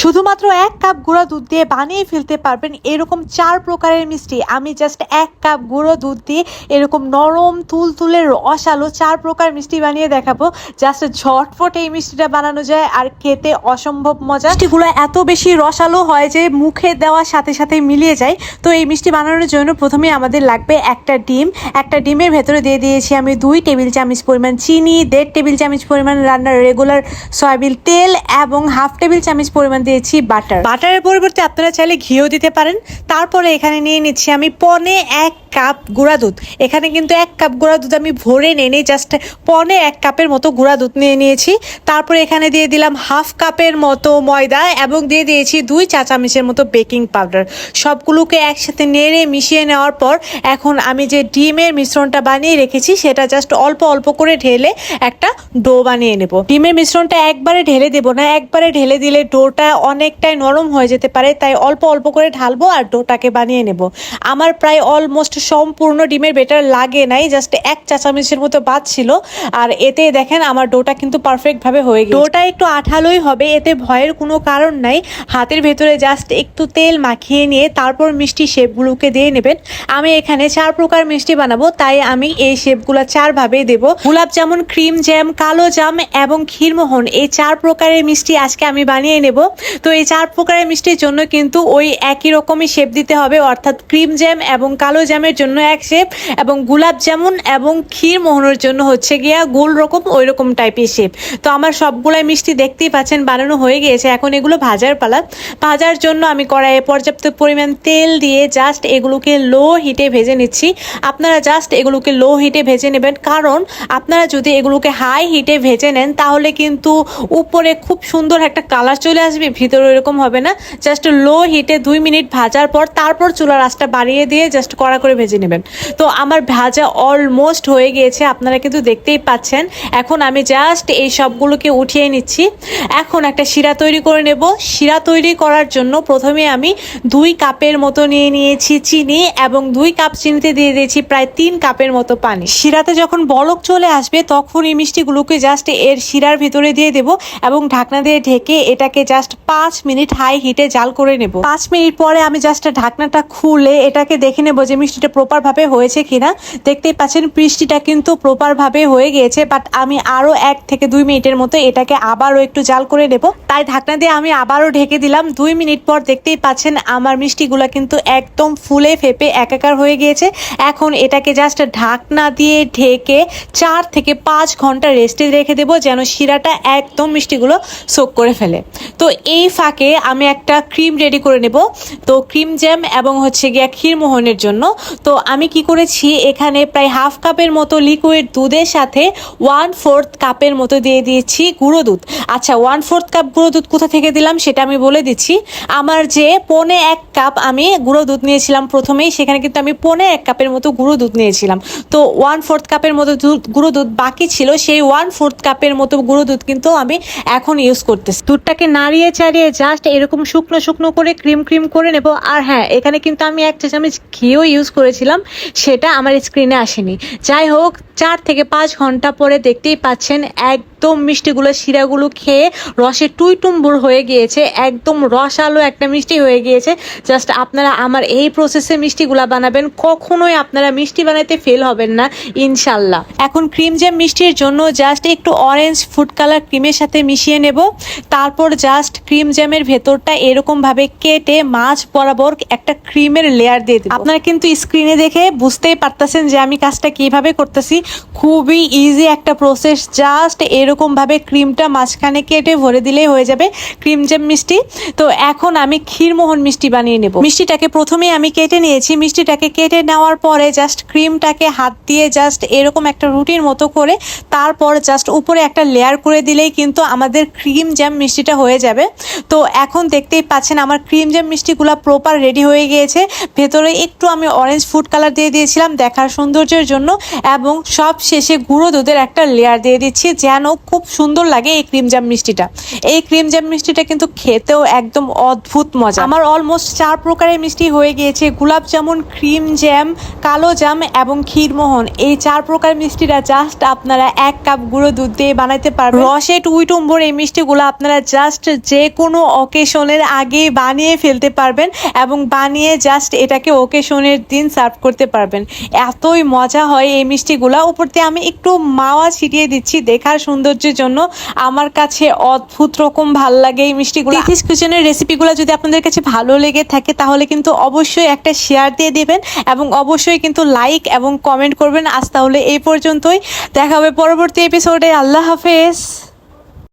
শুধুমাত্র এক কাপ গুঁড়ো দুধ দিয়ে বানিয়ে ফেলতে পারবেন এরকম চার প্রকারের মিষ্টি। আমি জাস্ট এক কাপ গুঁড়ো দুধ দিয়ে এরকম নরম, তুলতুলে, রসালো চার প্রকার মিষ্টি বানিয়ে দেখাবো। জাস্ট ঝটফট এই মিষ্টিটা বানানো যায় আর খেতে অসম্ভব মজা। মিষ্টিগুলো এত বেশি রসালো হয় যে মুখে দেওয়ার সাথে সাথে মিলিয়ে যায়। তো এই মিষ্টি বানানোর জন্য প্রথমে আমাদের লাগবে একটা ডিম। একটা ডিমের ভেতরে দিয়ে দিয়েছি আমি দুই টেবিল চামচ পরিমাণ চিনি, দেড় টেবিল চামচ পরিমাণ রান্নার রেগুলার সয়াবিন তেল এবং হাফ টেবিল চামচ পরিমাণ দিয়েছি বাটার। বাটারের পরিবর্তে আপনারা চাইলে ঘিও দিতে পারেন। তারপরে এখানে নিয়ে নিচ্ছি আমি পনে এক কাপ গুঁড়া দুধ। এখানে কিন্তু এক কাপ গুঁড়া দুধ আমি ভরে নিয়ে নিই জাস্ট পনে এক কাপের মতো গুঁড়া দুধ নিয়ে নিয়েছি। তারপরে এখানে দিয়ে দিলাম হাফ কাপের মতো ময়দা এবং দিয়ে দিয়েছি দুই চা চামচের মতো বেকিং পাউডার। সবগুলোকে একসাথে নেড়ে মিশিয়ে নেওয়ার পর এখন আমি যে ডিমের মিশ্রণটা বানিয়ে রেখেছি, সেটা জাস্ট অল্প অল্প করে ঢেলে একটা ডো বানিয়ে নেব। ডিমের মিশ্রণটা একবারে ঢেলে দেব না, একবারে ঢেলে দিলে ডোটা অনেকটাই নরম হয়ে যেতে পারে, তাই অল্প অল্প করে ঢালবো আর ডোটাকে বানিয়ে নেব। আমার প্রায় অলমোস্ট সম্পূর্ণ ডিমের বেটার লাগে নাই জাস্ট এক চা চামচের মতো বাদ ছিল। আর এতে দেখেন আমার ডোটা কিন্তু পারফেক্ট ভাবে হয়ে গেছে ডোটা একটু আঠালোই হবে, এতে ভয়ের কোনো কারণ নাই। হাতের ভেতরে জাস্ট একটু তেল মাখিয়ে নিয়ে তারপর মিষ্টি শেপগুলোকে দিয়ে নেবেন। আমি এখানে চার প্রকার মিষ্টি বানাবো, তাই আমি এই শেপগুলো চার ভাবে দেব। গোলাপ জামুন, ক্রিম জ্যাম, কালো জাম এবং ক্ষীরমোহন, এই চার প্রকারের মিষ্টি আজকে আমি বানিয়ে নেব। তো এই চার প্রকারের মিষ্টির জন্য কিন্তু ওই একই রকমই শেপ দিতে হবে, অর্থাৎ ক্রিম জ্যাম এবং কালো জ্যামের জন্য এক শেপ এবং গোলাপ জামুন এবং ক্ষীর মোহনের জন্য হচ্ছে গিয়া গোল রকম ওই রকম টাইপের শেপ তো আমার সবগুলাই মিষ্টি দেখতেই পাচ্ছেন, বানানো হয়ে গিয়েছে। এখন এগুলো ভাজার পালা। ভাজার জন্য আমি কড়াইয়ে পর্যাপ্ত পরিমাণ তেল দিয়ে জাস্ট এগুলোকে লো হিটে ভেজে নিচ্ছি। আপনারা জাস্ট এগুলোকে লো হিটে ভেজে নেবেন। কারণ আপনারা যদি এগুলোকে হাই হিটে ভেজে নেন, তাহলে কিন্তু উপরে খুব সুন্দর একটা কালার চলে আসবে, ভিতরে এরকম হবে না। জাস্ট লো হিটে দুই মিনিট ভাজার পর তারপর চুলার আঁচটা বাড়িয়ে দিয়ে জাস্ট কড়া করে ভেজে নেবেন। তো আমার ভাজা অলমোস্ট হয়ে গিয়েছে, আপনারা কিন্তু দেখতেই পাচ্ছেন। এখন আমি জাস্ট এই সবগুলোকে উঠিয়ে নিচ্ছি। এখন একটা শিরা তৈরি করে নেব। শিরা তৈরি করার জন্য প্রথমে আমি দুই কাপের মতো নিয়ে নিয়েছি চিনি এবং দুই কাপ চিনিতে দিয়ে দিয়েছি প্রায় তিন কাপের মতো পানি। শিরাতে যখন বলক চলে আসবে তখন এই মিষ্টিগুলোকে জাস্ট এর শিরার ভিতরে দিয়ে দেব এবং ঢাকনা দিয়ে ঢেকে এটাকে জাস্ট পাঁচ মিনিট হাই হিটে জাল করে নেব। পাঁচ মিনিট পরে আমি জাস্ট ঢাকনাটা খুলে এটাকে দেখে নেব যে মিষ্টিটা প্রপার ভাবে হয়েছে কিনা, দেখতেই পাচ্ছেন বৃষ্টিটা কিন্তু প্রপার ভাবে হয়ে গিয়েছে বাট আমি আরও এক থেকে দুই মিনিটের মতো এটাকে আবারও একটু জাল করে নেব। তাই ঢাকনা দিয়ে আমি আবারও ঢেকে দিলাম। দুই মিনিট পর দেখতেই পাচ্ছেন আমার মিষ্টিগুলো কিন্তু একদম ফুলে ফেপে একাকার হয়ে গিয়েছে। এখন এটাকে জাস্ট ঢাকনা দিয়ে ঢেকে চার থেকে পাঁচ ঘণ্টা রেস্টে রেখে দেবো, যেন শিরাটা একদম মিষ্টিগুলো সোক করে ফেলে। তো এই ফাঁকে আমি একটা ক্রিম রেডি করে নেব। তো ক্রিম জ্যাম এবং হচ্ছে গিয়া ক্ষীরমোহনের জন্য। তো আমি কি করেছি? এখানে প্রায় হাফ কাপের মতো লিকুইড দুধের সাথে ওয়ান ফোর্থ কাপের মতো দিয়ে দিয়েছি গুঁড়ো দুধ। আচ্ছা ওয়ান ফোর্থ কাপ গুঁড়ো দুধ কোথা থেকে দিলাম সেটা আমি বলে দিচ্ছি। আমার যে পনে এক কাপ আমি গুঁড়ো দুধ নিয়েছিলাম প্রথমেই, সেখানে কিন্তু আমি পনে এক কাপের মতো গুঁড়ো দুধ নিয়েছিলাম। তো ওয়ান ফোর্থ কাপের মতো দুধ, গুঁড়ো দুধ বাকি ছিল, সেই ওয়ান ফোর্থ কাপের মতো গুঁড়ো দুধ কিন্তু আমি এখন ইউজ করতেছি। দুধটাকে নাড়িয়ে চাড়িয়ে জাস্ট এরকম শুকনো শুকনো করে ক্রিম ক্রিম করে নেব। আর হ্যাঁ এখানে কিন্তু আমি এক চা চামচ ঘিও ইউজ করেছিলাম, সেটা আমার স্ক্রিনে আসেনি। যাই হোক, চার থেকে পাঁচ ঘণ্টা পরে দেখতেই পাচ্ছেন, একদম মিষ্টিগুলো, শিরাগুলো খেয়ে রসে টুইটুম্বুর হয়ে গিয়েছে, একদম রসালো একটা মিষ্টি হয়ে গিয়েছে। জাস্ট আপনারা আমার এই প্রসেসে মিষ্টিগুলা বানাবেন, কখনোই আপনারা মিষ্টি বানাইতে ফেল হবেন না, ইনশাল্লাহ। এখন ক্রিম জ্যাম মিষ্টির জন্য জাস্ট একটু অরেঞ্জ ফুড কালার ক্রিমের সাথে মিশিয়ে নেব। তারপর জাস্ট ক্রিম জ্যামের ভেতরটা এরকম ভাবে কেটে মাছ বরাবর একটা ক্রিমের লেয়ার দিয়ে দেব। আপনারা কিন্তু স্ক্রিনে দেখে বুঝতেই পারতেছেন যে আমি কাজটা কীভাবে করতেছি। খুবই ইজি একটা প্রসেস জাস্ট এরকমভাবে ক্রিমটা মাঝখানে কেটে ভরে দিলেই হয়ে যাবে ক্রিম জ্যাম মিষ্টি। তো এখন আমি ক্ষীরমোহন মিষ্টি বানিয়ে নেব। মিষ্টিটাকে প্রথমে আমি কেটে নিয়েছি। মিষ্টিটাকে কেটে নেওয়ার পরে জাস্ট ক্রিমটাকে হাত দিয়ে জাস্ট এরকম একটা রুটির মতো করে, তারপর জাস্ট উপরে একটা লেয়ার করে দিলেই কিন্তু আমাদের ক্রিম জ্যাম মিষ্টিটা হয়ে যাবে। তো এখন দেখতেই পাচ্ছেন আমার ক্রিম জ্যাম মিষ্টিগুলো প্রপার রেডি হয়ে গিয়েছে। ভেতরে একটু আমি অরেঞ্জ অরেঞ্জ ফুড কালার দিয়ে দিয়েছিলাম দেখার সৌন্দর্যের জন্য এবং সব শেষে গুঁড়ো দুধের একটা লেয়ার দিয়ে দিচ্ছি যেন খুব সুন্দর লাগে এই ক্রিম জাম মিষ্টিটা। এই ক্রিম জাম মিষ্টিটা কিন্তু খেতেও একদম অদ্ভুত মজা। আমার অলমোস্ট চার প্রকারের মিষ্টি হয়ে গিয়েছে, গোলাপ জামুন ক্রিম জ্যাম কালো জাম এবং ক্ষীরমোহন এই চার প্রকার মিষ্টিটা জাস্ট আপনারা এক কাপ গুঁড়ো দুধ দিয়ে বানাইতে পারবেন। রসে টুইটুম্বর এই মিষ্টিগুলো আপনারা জাস্ট যে কোনো অকেশনের আগে বানিয়ে ফেলতে পারবেন এবং বানিয়ে জাস্ট এটাকে ওকেশনের দিন সার্ভ করতে পারবেন। এতই মজা হয় এই মিষ্টিগুলা। উপর দিয়ে আমি একটু মাওয়া ছিটিয়ে দিচ্ছি দেখার সৌন্দর্যের জন্য। আমার কাছে অদ্ভুত রকম ভালো লাগে এই মিষ্টিগুলো। তিথিস কিচেনের রেসিপিগুলো যদি আপনাদের কাছে ভালো লেগে থাকে, তাহলে কিন্তু অবশ্যই একটা শেয়ার দিয়ে দেবেন এবং অবশ্যই কিন্তু লাইক এবং কমেন্ট করবেন। আজ তাহলে এই পর্যন্তই। দেখা হবে পরবর্তী এপিসোডে আল্লাহ হাফেজ।